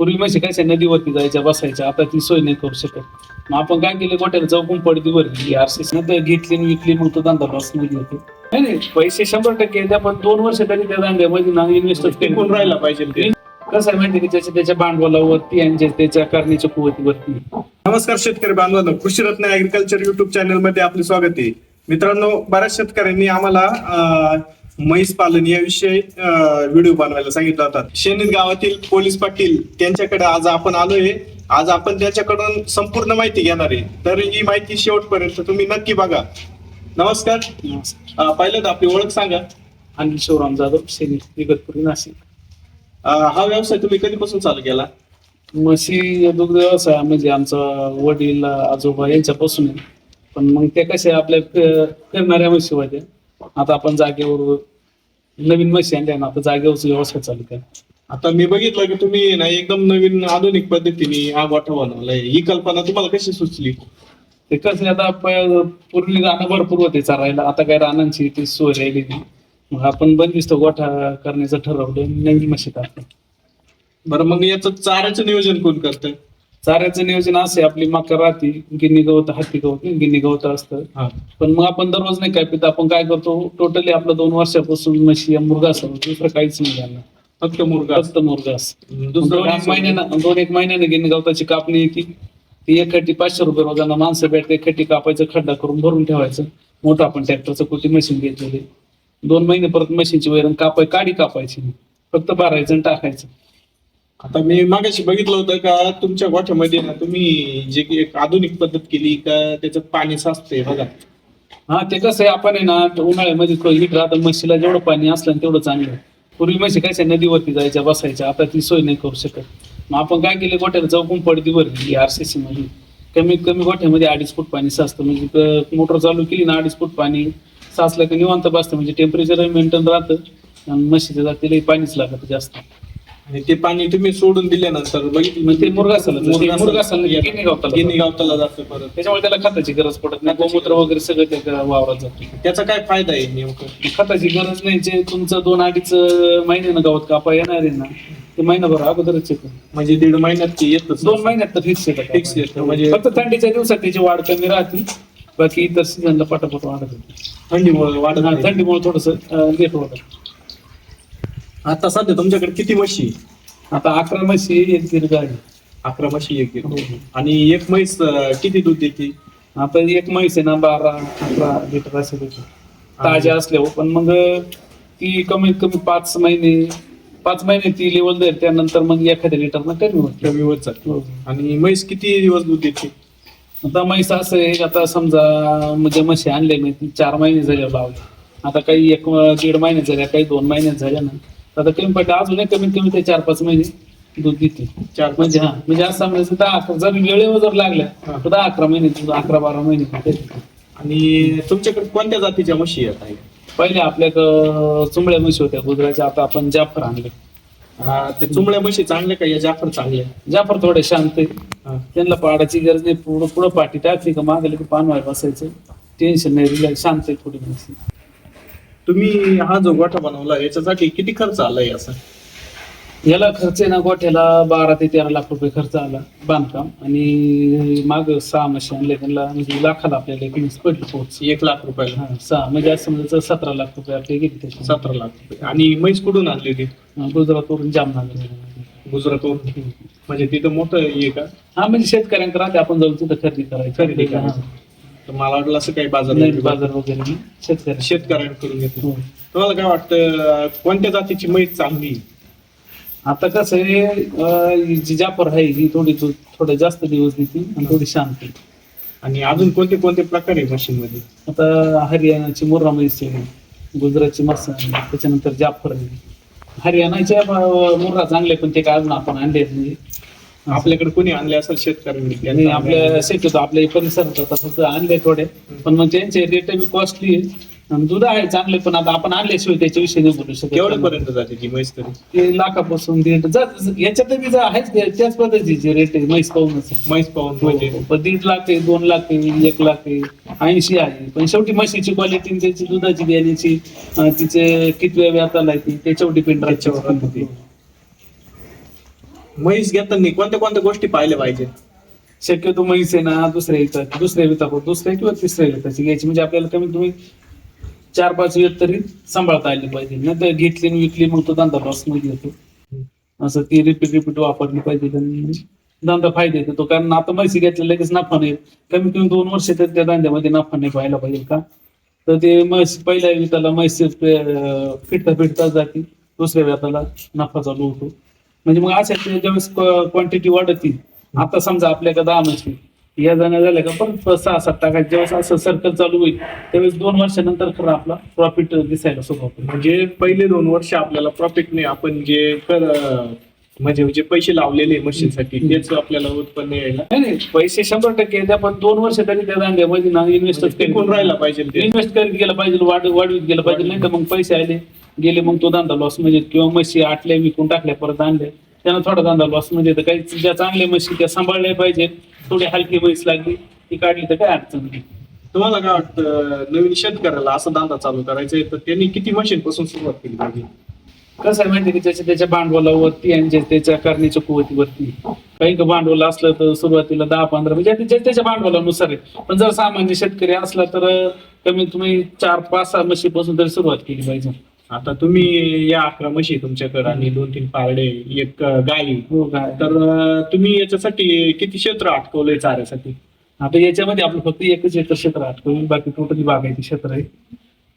पूर्वी म्हशी कशा नदीवरती जायच्या बसायच्या आता ती सोय नाही करू शकत. मग आपण काय केलं गोट्याला चौकून पडती वरती आरसीसी नंतर घेतली आणि विकली मग तो धंदा लॉसमध्ये होतो. नाही नाही पैसे शंभर टक्के येते पण दोन वर्ष तरी त्या धंद्यामध्ये ना इन्व्हेस्ट टिकून राहायला पाहिजे ते. कसं आहे माहिती की? त्याच्या त्याच्या भांडवलावरती आणि त्याच्या करण्याच्या कुवतीवरती नमस्कार शेतकरी बांधवांनो. कृषी रत्न ऍग्रिकल्चर युट्यूब चॅनलमध्ये आपले स्वागत आहे. मित्रांनो बऱ्याच शेतकऱ्यांनी आम्हाला म्हैस पालन याविषयी व्हिडिओ बनवायला सांगितला होता. शेनीत गावातील पोलीस पाटील त्यांच्याकडे आज आपण आलोय. आज आपण त्याच्याकडून संपूर्ण माहिती घेणार आहे. तर ही माहिती शेवटपर्यंत तुम्ही नक्की बघा. नमस्कार. पहिल्यांदा आपली ओळख सांगा. आणि शिवराम जाधव सेनी इगतपुरी नाशिक. हा व्यवसाय तुम्ही कधीपासून चालू केला? म्हशी दुग्ध व्यवसाय म्हणजे आमचा वडील आजोबा यांच्यापासून आहे. पण मग ते कसे आपल्या फिरणाऱ्या म्हशी होत्या आता आपण जागेवर नवीन म्हशी आणल्या ना आता जागेवरच व्यवसाय चालू केला. आता मी बघितलं की तुम्ही ना एकदम नवीन आधुनिक पद्धतीने हा गोठा बनवलाय. ही कल्पना तुम्हाला कशी सुचली? ते कसं आहे आता प- पूर्वी रानं भरपूर होते चारायला आता काय रानांची ती सोय राहिली नाही. मग आपण बंदिस्त गोठा करण्याचं ठरवलं नवीन म्हशी टाकलं बरं मग याचं चाऱ्याचं नियोजन कोण करतं? चाऱ्याचं नियोजन असे आपली मका राहती गिन्नी गवत हत्ती गवत नाही, गिन्नी गवत असतं. हा. पण मग आपण दररोज नाही काय पित आपण काय करतो टोटली आपलं दोन वर्षापासून म्हशी या मुर्गा असं दुसरं काहीच नाही झालं फक्त मुर्गा फक्त मुर्गा असं दुसरं दोन एक महिन्यानं दोन एक महिन्याने गिन्नी गवताची कापणी येते. ती एकखट्टी पाचशे रुपये रोजानं माणसं भेटते एकखट्टी कापायचं खड्डा करून भरून ठेवायचं. मोठं आपण ट्रॅक्टरचं कुठे मशीन घेतलेले. दोन महिने परत मशीनची वैरण कापाय काडी कापायची. फक्त भरायचं आणि टाकायचं. आता मी मागाशी बघितलं होतं का तुमच्या गोठ्यामध्ये ना तुम्ही जे की एक आधुनिक पद्धत केली का त्याच्यात पाणी साचते बघा. हा ते कसं आहे आपण आहे ना उन्हाळ्यामध्ये हिट राहतं म्हशीला जेवढं पाणी असलं ना तेवढं चांगलं पूर्वी म्हशी कशा नदीवरती जायच्या बसायच्या आता ती सोय नाही करू शकत. मग आपण काय केलं गोठ्याला चौकून पडती वरती आरसीसी मध्ये कमीत कमी गोठ्यामध्ये अडीच फूट पाणी साचतं म्हणजे मोटर चालू केली ना अडीच फूट पाणी साचलं की निवांत बसतं म्हणजे टेम्परेचर मेंटेन राहतं. आणि म्हशीच्या जातीला पाणीच लागतं जास्त. आणि ते पाणी तुम्ही सोडून दिल्यानंतर बघितलं ते गिनी गवताला गिनी गावताला जातं परत. त्याच्यामुळे त्याला खताची गरज पडत नाही गोमूत्र वगैरे सगळं त्या वावरात जातं. त्याचा काय फायदा आहे नेमकं? खताची गरज नाही जे तुमचं दोन अडीच महिन्यानं गवत कापा येणार आहे ना ते महिनाभर अगोदरच येतं. म्हणजे दीड महिन्यात ते येतच दोन महिन्यात तर फिक्स येतं. Fix येतं, म्हणजे- फक्त थंडीच्या दिवसात त्याची वाढ कमी राहते बाकी इतर सीझनला पटापट वाढत थंडीमुळे वाढत. थंडीमुळे थोडस लेट होत. आता सध्या तुमच्याकडे किती म्हशी आहे? आता अकरा म्हशी एक दीर्घ आहे अकरा म्हशी एक हो, आहे. आणि एक म्हैस अं, किती दूध देते? आता एक म्हैस आहे ना बारा अकरा लिटर असं देते ताज्या असल्यावर पण मग ती कमीत कमी पाच महिने पाच महिने ती लेवल जाईल त्यानंतर मग एखाद्या लिटर ना कमी होते. कमी चालते हो. आणि म्हैस किती दिवस दूध देते? आता म्हैस असं आहे आता समजा म्हणजे म्हशी आणले मी चार महिने झाले लावले आता काही एक दीड महिने झाल्या काही दोन महिने झाल्या ना. आता कमी पडलं अजूनही कमीत कमी ते चार पाच महिने दूध देते चार म्हणजे हा म्हणजे असं समजायचं दहा अकरा जर वेळेवर जर लागल्या. तर दहा अकरा महिने दूध अकरा बारा महिने. आणि तुमच्याकडे कोणत्या जातीच्या म्हशी आहेत आहे? पहिले आपल्या चुंबळ्या म्हशी होत्या गुजराच्या आता आपण जाफर आणले हा, ते चुंबळ्या म्हशी चांगल्या का या जाफर चांगल्या जाफर थोडे शांत आहे. त्यांना पाडायची गरज नाही पुढं पुढं पाठी टाकली का मागले की पान व्हाय बसायचं टेन्शन नाही रिलॅक्स शांत आहे थोडी म्हशी तुम्ही हा जो गोठा बनवला याच्यासाठी किती खर्च आलाय असं याला खर्च आहे ना गोठ्याला बारा ते तेरा लाख रुपये खर्च आला बांधकाम. आणि माग सहा म्हशी आणले त्यांना म्हणजे लाखाला आपल्याला एक वीस पडली पोच. एक लाख रुपयाला? हा सहा. म्हणजे असं म्हणजे सतरा लाख रुपये आपले गेले सतरा लाख रुपये. आणि म्हैस कुठून आणली होती गुजरातवरून जामनगर. गुजरातवरून? म्हणजे तिथं मोठं हे का? हा म्हणजे शेतकऱ्यांकडे आपण जाऊन तिथं खरेदी करायची. खरेदी करायची. तर मला वाटलं असं काही बाजार. बाजार वगैरे नाही शेतकरी शेतकऱ्यांकडून घेतलं हो. तुम्हाला काय वाटतं कोणत्या जातीची म्हैस चांगली आता कसं आहे जी जापर आहे ही थोडी थोडं जास्त दिवस देते आणि थोडी शांत. आणि अजून कोणते कोणते प्रकार आहे मशीनमध्ये आता हरियाणाची मुर्रा म्हैस आहे गुजरातची आहे त्याच्यानंतर जाफर आहे हरियाणाच्या मुर्रा चांगले पण ते काय अजून आपण आणले नाही आपल्याकडे कोणी आणले असेल शेतकऱ्यांनी आपल्या शक्यतो आपल्या परिसरात फक्त आणले थोडे. पण मग त्यांचे रेट कॉस्टली आहे. आणि दूध आहे चांगले पण आता आपण आणल्याशिवाय त्याच्याविषयी नाही बोलू शकत. केवढ्यापर्यंत जाते ती म्हैस तरी ते लाखापासून दीड याच्यात बी आहेच त्याच पद्धतीचे रेट आहे म्हैस पाहूनच. म्हैस पाहून म्हणजे? हो, दीड लाख आहे दोन लाख आहे एक लाख आहे ऐंशी आहे. पण शेवटी म्हशीची क्वालिटी त्याची दुधाची अं, तिचे किती व्यापाला आहे ती त्याच्यावर डिपेंड राहतं. ते. म्हैस घेताना कोणत्या कोणत्या गोष्टी पाहिल्या पाहिजे? शक्यतो म्हैस आहे ना दुसऱ्या येतात दुसऱ्या वितात दुसऱ्या किंवा तिसऱ्या विताची घ्यायची. म्हणजे आपल्याला कमीत कमी चार पाच वेळ तरी सांभाळता आली पाहिजे. नाही तर घेतली आणि विकली मग तो धंदा लॉसमध्ये येतो. असं ती रिपीट रिपीट वापरली पाहिजे. धंदा फायदा येतो कारण आता म्हैसी घेतल्या लगेच नफा नाही. कमीत कमी दोन वर्ष तर त्या धंद्यामध्ये नफा नाही पाहायला पाहिजे का? तर ते म्हैस पहिल्या विताला म्हैस फिटता फिटता जाते. दुसऱ्या व्याताला नफा चालू होतो. म्हणजे मग अशा ज्यावेळेस क्वांटिटी वाढती आता समजा आपल्याकडे दहा म्हशी या जाण्या झाल्या का परत सहा सात टाकायचे. ज्यावेळेस असं सर्कल चालू होईल त्यावेळेस दोन वर्षानंतर खरं आपला प्रॉफिट दिसायला सुरुवात म्हणजे पहिले दोन वर्ष आपल्याला प्रॉफिट नाही आपण जे कर म्हणजे जे पैसे लावलेले मशीनसाठी तेच आपल्याला उत्पन्न यायला. नाही नाही पैसे शंभर टक्के येतात पण दोन वर्ष तरी त्या धंद्यामध्ये ना इन्व्हेस्ट टिकून राहायला पाहिजे इन्व्हेस्ट करीत गेलं पाहिजे वाढ वाढवीत गेलं पाहिजे नाही तर मग पैसे आले. गेले मग तो धंदा लॉस म्हणजे किंवा म्हशी आटल्या विकून टाकल्या परत आणल्या. त्यानं थोडा धंदा लॉस म्हणजे तर काही ज्या चांगल्या म्हशी त्या सांभाळल्या पाहिजेत थोडी हलकी म्हैस लागली ती काढली तर काय अडचण नाही. तुम्हाला काय वाटतं नवीन शेतकऱ्याला असा धंदा चालू करायचा आहे तर त्यांनी किती मशीन पासून सुरुवात केली पाहिजे? कसं आहे माहिती की त्याच्या त्याच्या भांडवलावरती आणि त्याच्या करण्याच्या कुवतीवरती काही का भांडवल असलं तर सुरुवातीला दहा पंधरा म्हणजे त्याच्या भांडवलानुसार आहे. पण जर सामान्य शेतकरी असला तर कमीत कमी चार पाच सहा म्हशीपासून तरी सुरुवात केली पाहिजे. आता तुम्ही या अकरा म्हशी क्षेत्राकडे आणि दोन तीन पारडे एक गाई. हो काय तर अं, तुम्ही याच्यासाठी किती क्षेत्र अटकवलंय चाऱ्यासाठी? आता याच्यामध्ये आपलं फक्त एकच एकर क्षेत्र आठवून बाकी टोटली बागायती क्षेत्र आहे.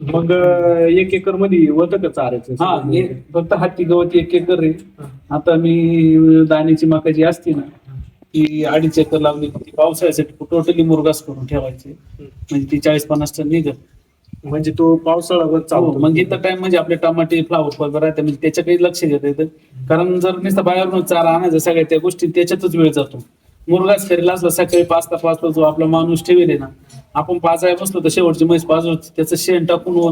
मग अं, एक एकरमध्ये होतं का चाऱ्याचं हा हे फक्त हत्ती गवत एक एकर आहे. आता मी दाण्याची मका जी असते ना ती अडीच एकर लावली. ती पावसाळ्यासाठी टोटली मुरगास करून ठेवायची. म्हणजे ती चाळीस पन्नास टन निघत म्हणजे तो पावसाळ्यावर हो, चालतो. मग इथं टाइम म्हणजे आपले टमाटे फ्लावर वगैरे आहे म्हणजे त्याच्याकडे लक्ष देता येतं कारण जर नुसतं बाहेरून चारा आणायचं सगळ्या त्या गोष्टी त्याच्यातच वेळ जातो. मुरगास खरेला असला सकाळी पाच ता पाच जो आपला माणूस ठेवेल ना आपण पाचाय बसलो तर शेवटची म्हैस पाच त्याचं शेण टाकून व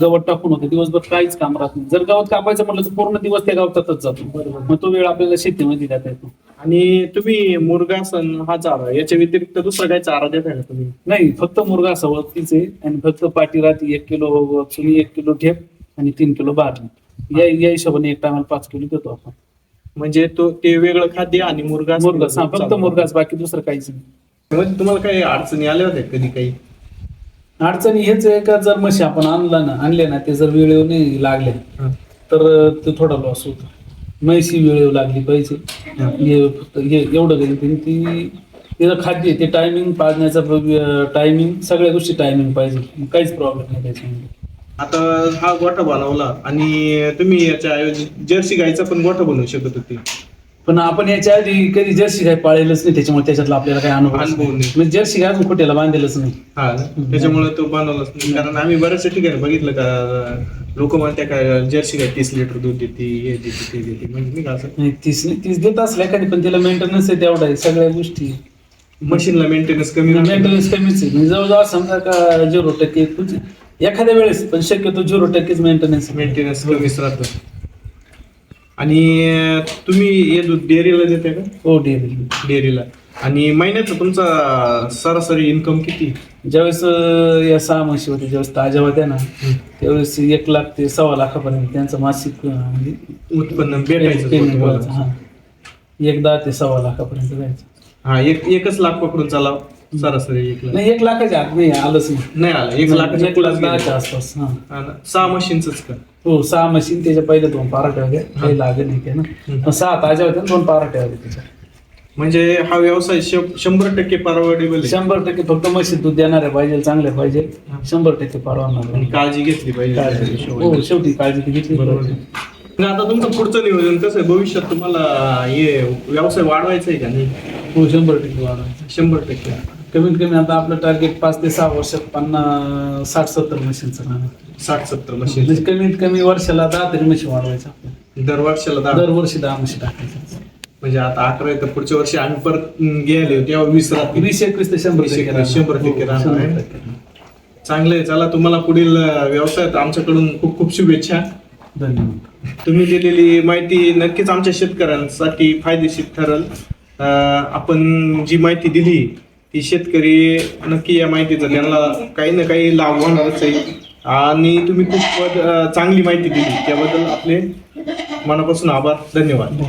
गवत टाकून होतं. दिवसभर काहीच काम राहत नाही. जर गवत कापायचं म्हटलं तर पूर्ण दिवस त्या गवतातच जातो. मग तो वेळ आपल्याला शेतीमध्ये देता येतो. आणि तुम्ही मुरगासन हा चारा याच्या व्यतिरिक्त दुसरा काय चारा देताय का तुम्ही? नाही फक्त मुरगा वरतीच आहे आणि फक्त पाटी राहते. एक किलो चुनी एक किलो ठेप आणि तीन किलो बारणी या या हिशोबाने एक टायमाला पाच किलो देतो आपण. म्हणजे तो ते वेगळं खाद्य आणि मुरगा मुरगास हा फक्त मुरगास बाकी दुसरं काहीच नाही. म्हणजे तुम्हाला काही अडचणी आल्या होत्या कधी काही? अडचणी हेच आहे का जर म्हशी आपण आणला ना आणले ना ते जर वेळेवर नाही लागले तर ते थोडा लॉस होतो. म्हैसी वेळेवर लागली पाहिजे. हे. फक्त हे एवढं काही. ती तिचं खाद्य ते टायमिंग पाजण्याचा टायमिंग सगळ्या गोष्टी टायमिंग पाहिजे. काहीच प्रॉब्लेम नाही त्याच्यामध्ये. आता हा गोठा बनवला आणि तुम्ही याच्या ऐवजी जर्सी गाईचा पण गोठा बनवू शकत होती. पण आपण याच्या आधी कधी जर्सी गाय पाळलेलंच नाही त्याच्यामुळे त्याच्यातला आपल्याला काही अनुभव अनुभव नाही. म्हणजे जर्सी गाय अजून खोट्याला बांधलेलंच नाही. हा ना? त्याच्यामुळे तो बनवलाच नाही. कारण आम्ही बऱ्याचशा ठिकाणी बघितलं का लोक म्हणते का जर्सी गाय तीस लिटर दूध देते हे देते ते देते. म्हणजे नाही का असं? तीस तीस देत असल्या एखादी पण त्याला मेंटेनन्स आहे तेवढा आहे सगळ्या गोष्टी. मशीनला मेंटेनन्स कमी. मेंटेनन्स कमीच आहे. म्हणजे जवळजवळ समजा का झिरो टक्के एखाद्या वेळेस पण शक्यतो झिरो टक्केच मेंटेनन्स मेंटेनन्स कमीच राहतं. आणि तुम्ही हे दूध डेअरीला देताय का? हो डेअरी डेअरीला. आणि महिन्याचा तुमचा सरासरी इन्कम किती? ज्यावेळेस अं, या सहा म्हशी होते ज्यावेळेस ताज्या होत्या ना त्यावेळेस एक लाख ते सव्वा लाखापर्यंत त्यांचं मासिक अं, म्हणजे उत्पन्न भेटायचं payment तुम्हाला. व्हायचं, हा. एकदा ते सव्वा लाखापर्यंत जायचं. हा एक एकच लाख पकडून चालाव. सरासरी एक लाख. नाही एक लाखाच्या आत नाही आलंच नाही. नाही आला एक लाखाच्या एक लाख. दहाच्या आसपास हा. सहा मशीनच का? हो सहा मशीन त्याच्या पहिले दोन होत्या काही लागत नाही ते ना. सहा ताज्या होत्या आणि दोन पाराट्या होत्या त्याच्या. म्हणजे हा व्यवसाय शं- शंभर टक्के परवडेबल आहे. शंभर टक्के फक्त म्हशी दूध देणाऱ्या पाहिजे चांगल्या पाहिजे. शंभर टक्के आणि काळजी घेतली पाहिजे. काळजी हिशोबाने. हो शेवटी काळजी तर घेतली बरोबर. पाहिजे. आणि आता तुमचं पुढचं नियोजन कसं आहे? भविष्यात तुम्हाला हे व्यवसाय वाढवायचा आहे का नाही? हो शंभर टक्के वाढवायचं शंभर टक्के. कमीत कमी आता आपलं टार्गेट पाच ते सहा वर्षात पन्नास साठ सत्तर मशीनचं राहणार. साठ सत्तर मशीन म्हणजे कमीत कमी वर्षाला दहा तरी मशीन वाढवायच्या आपल्या दर वर्षाला दहा? दरवर्षी दहा मशीन टाकायच्या म्हणजे आता अकरा तर पुढच्या वर्षी आणि परत गेले तेव्हा वीस राहतील. वीस एकवीस ते शंभर वीस टक्के एकवीस, राहणार. शंभर टक्के हो, राहणार आहे. शंभर टक्के राहणार. चांगलं आहे चला तुम्हाला पुढील अं, व्यवसायात आमच्याकडून खूप खूप शुभेच्छा. धन्यवाद. तुम्ही दिलेली माहिती नक्कीच आमच्या शेतकऱ्यांसाठी फायदेशीर ठरेल. अं, आपण जी माहिती दिली की शेतकरी नक्की या माहितीचा त्यांना काही ना काही लाभ होणारच आहे. आणि तुम्ही खूप चांगली माहिती दिली. त्याबद्दल आपले मनापासून आभार. धन्यवाद.